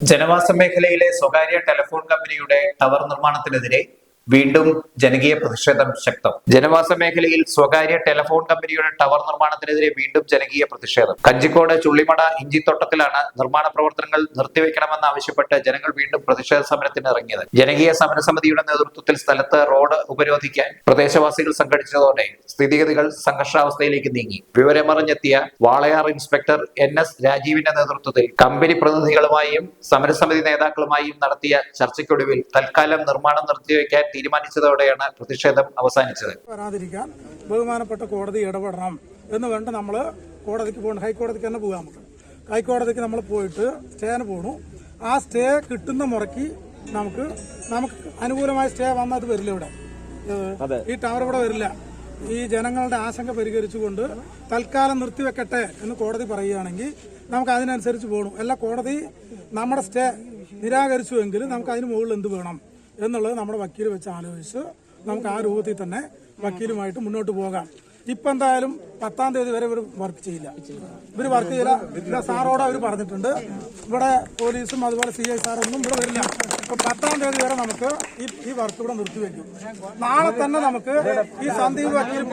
ജനവാസ മേഖലയിലെ സ്വകാര്യ ടെലിഫോൺ കമ്പനിയുടെ ടവർ നിർമ്മാണത്തിനെതിരെ വീണ്ടും ജനകീയ പ്രതിഷേധം ശക്തം. ജനവാസ മേഖലയിൽ സ്വകാര്യ ടെലഫോൺ കമ്പനിയുടെ ടവർ നിർമ്മാണത്തിനെതിരെ വീണ്ടും ജനകീയ പ്രതിഷേധം. കഞ്ചിക്കോട് ചുള്ളിമട ഇഞ്ചിത്തോട്ടത്തിലാണ് നിർമ്മാണ പ്രവർത്തനങ്ങൾ നിർത്തിവെക്കണമെന്ന് ആവശ്യപ്പെട്ട് ജനങ്ങൾ വീണ്ടും പ്രതിഷേധ സമരത്തിന് ഇറങ്ങിയത്. ജനകീയ സമരസമിതിയുടെ നേതൃത്വത്തിൽ സ്ഥലത്ത് റോഡ് ഉപരോധിക്കാൻ പ്രദേശവാസികൾ സംഘടിച്ചതോടെ സ്ഥിതിഗതികൾ സംഘർഷാവസ്ഥയിലേക്ക് നീങ്ങി. വിവരമറിഞ്ഞെത്തിയ വാളയാർ ഇൻസ്പെക്ടർ എൻ എസ് രാജീവിന്റെ നേതൃത്വത്തിൽ കമ്പനി പ്രതിനിധികളുമായും സമരസമിതി നേതാക്കളുമായും നടത്തിയ ചർച്ചയ്ക്കൊടുവിൽ തൽക്കാലം നിർമ്മാണം നിർത്തിവെക്കാൻ തീരുമാനിച്ചതോടെയാണ് പ്രതിഷേധം അവസാനിച്ചത്. വരാതിരിക്കാൻ ബഹുമാനപ്പെട്ട കോടതി ഇടപെടണം എന്ന് വേണ്ട നമ്മൾ കോടതിക്ക് പോകണം. ഹൈക്കോടതിക്ക് തന്നെ പോകാൻ നമുക്ക് ഹൈക്കോടതിക്ക് നമ്മൾ പോയിട്ട് സ്റ്റേന് പോണു. ആ സ്റ്റേ കിട്ടുന്ന മുറയ്ക്ക് നമുക്ക് നമുക്ക് അനുകൂലമായ സ്റ്റേ വന്നാൽ അത് വരില്ല ഇവിടെ. ഈ ടവർ ഇവിടെ വരില്ല. ഈ ജനങ്ങളുടെ ആശങ്ക പരിഹരിച്ചുകൊണ്ട് തൽക്കാലം നിർത്തിവെക്കട്ടെ എന്ന് കോടതി പറയുകയാണെങ്കിൽ നമുക്ക് അതിനനുസരിച്ച് പോകണം അല്ല കോടതി നമ്മുടെ സ്റ്റേ നിരാകരിച്ചുവെങ്കിൽ നമുക്ക് അതിന് മുകളിൽ എന്ത് വേണം? എന്നുള്ളത് നമ്മുടെ വക്കീൽ വെച്ച് ആലോചിച്ച് നമുക്ക് ആ രൂപത്തിൽ തന്നെ വക്കീലുമായിട്ട് മുന്നോട്ട് പോകാം. ഇപ്പൊ എന്തായാലും പത്താം തീയതി വരെ ഇവർ വർക്ക് ചെയ്യില്ല. ഇവർ വർക്ക് ചെയ്യില്ല. സാറോട് അവർ പറഞ്ഞിട്ടുണ്ട്. ഇവിടെ പോലീസും അതുപോലെ സി ഐ സാറൊന്നും ഇവിടെ വരില്ല. ഇപ്പൊ പത്താം തീയതി വരെ നമുക്ക് ഈ ഈ വർക്ക് ഇവിടെ നിർത്തിവെക്കും നാളെ തന്നെ നമുക്ക് ഈ സന്ദീപ് വക്കീൽ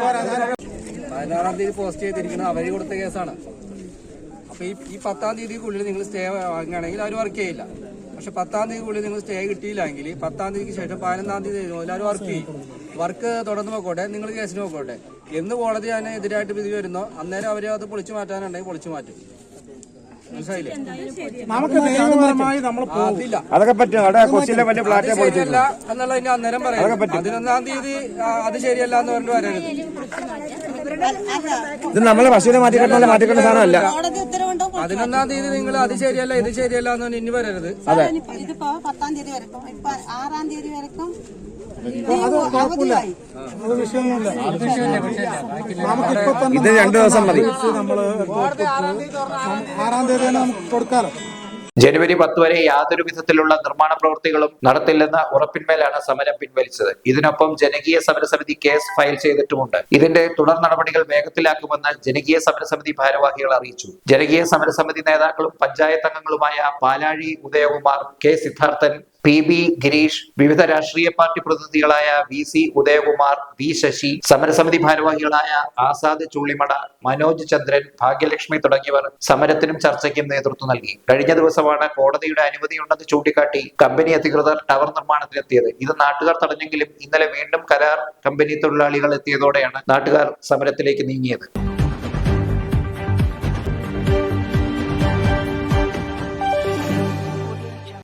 പതിനാറാം തീയതി പോസ്റ്റ് ചെയ്തിരിക്കുന്നത് അവർ കൊടുത്ത കേസാണ്. അപ്പൊ ഈ പത്താം തീയതിക്കുള്ളിൽ നിങ്ങൾ സ്റ്റേ വാങ്ങുകയാണെങ്കിൽ അവർ വർക്ക് ചെയ്യില്ല. പക്ഷെ പത്താം തീയതിക്കുള്ളിൽ നിങ്ങൾ സ്റ്റേ കിട്ടിയില്ലെങ്കിൽ പത്താം തീയതിക്ക് ശേഷം പതിനൊന്നാം തീയതി എല്ലാവരും വർക്ക് ചെയ്യും. വർക്ക് തുടർന്ന് നോക്കോട്ടെ. നിങ്ങൾ കേസിന് നോക്കോട്ടെ. എന്ന് കോടതി തന്നെ എതിരായിട്ട് വിധി വരുന്നോ? അന്നേരം അവരെ അത് പൊളിച്ചു മാറ്റാനുണ്ടെങ്കിൽ പൊളിച്ചു മാറ്റും. അതൊക്കെ പറ്റും. അവിടെ കൊച്ചിയിലെ വലിയ അത് ഫ്ലാറ്റ് ശരിയല്ല എന്നുള്ള അന്നേരം പറയാം പതിനൊന്നാം തീയതി അത് ശരിയല്ല എന്ന് പറഞ്ഞു വരരുത്. ഇത് നമ്മളെ ബസ്സിനെ മാറ്റിക്കെട്ടുള്ള മാറ്റിക്കെട്ട സാധനമല്ല പതിനൊന്നാം തീയതി നിങ്ങൾ അത് ശരിയല്ല ഇത് ശരിയല്ല എന്ന് പറഞ്ഞ് ഇനി വരരുത്. ഇതിപ്പോ പത്താം തീയതി വരക്കും. ഇപ്പൊ ആറാം തീയതി വരക്കും. ഇത് രണ്ടു ദിവസം മതി. നമ്മൾ ആറാം തീയതി തന്നെ നമുക്ക് കൊടുക്കാലോ. ജനുവരി പത്ത് വരെ യാതൊരു വിധത്തിലുള്ള നിർമ്മാണ പ്രവൃത്തികളും നടത്തില്ലെന്ന ഉറപ്പിന്മേലാണ് സമരം പിൻവലിച്ചത്. ഇതിനൊപ്പം ജനകീയ സമരസമിതി കേസ് ഫയൽ ചെയ്തിട്ടുമുണ്ട്. ഇതിന്റെ തുടർ നടപടികൾ വേഗത്തിലാക്കുമെന്ന് ജനകീയ സമരസമിതി ഭാരവാഹികൾ അറിയിച്ചു. ജനകീയ സമരസമിതി നേതാക്കളും panchayat അംഗങ്ങളുമായ Palazhi Udayakumar K Siddharthan P B Girish വിവിധ രാഷ്ട്രീയ party പ്രതിനിധികളായ V C Udayakumar V Sasi സമരസമിതി ഭാരവാഹികളായ ആസാദ് ചുള്ളിമട മനോജ് ചന്ദ്രൻ ഭാഗ്യലക്ഷ്മി തുടങ്ങിയവർ സമരത്തിനും ചർച്ചയ്ക്കും നേതൃത്വം നൽകി. കഴിഞ്ഞ ദിവസമാണ് കോടതിയുടെ അനുമതിയുണ്ടെന്ന് ചൂണ്ടിക്കാട്ടി കമ്പനി അധികൃതർ ടവർ നിർമ്മാണത്തിനെത്തിയത് ഇത് നാട്ടുകാർ തടഞ്ഞെങ്കിലും ഇന്നലെ വീണ്ടും കരാർ കമ്പനി തൊഴിലാളികൾ എത്തിയതോടെയാണ് നാട്ടുകാർ സമരത്തിലേക്ക് നീങ്ങിയത്.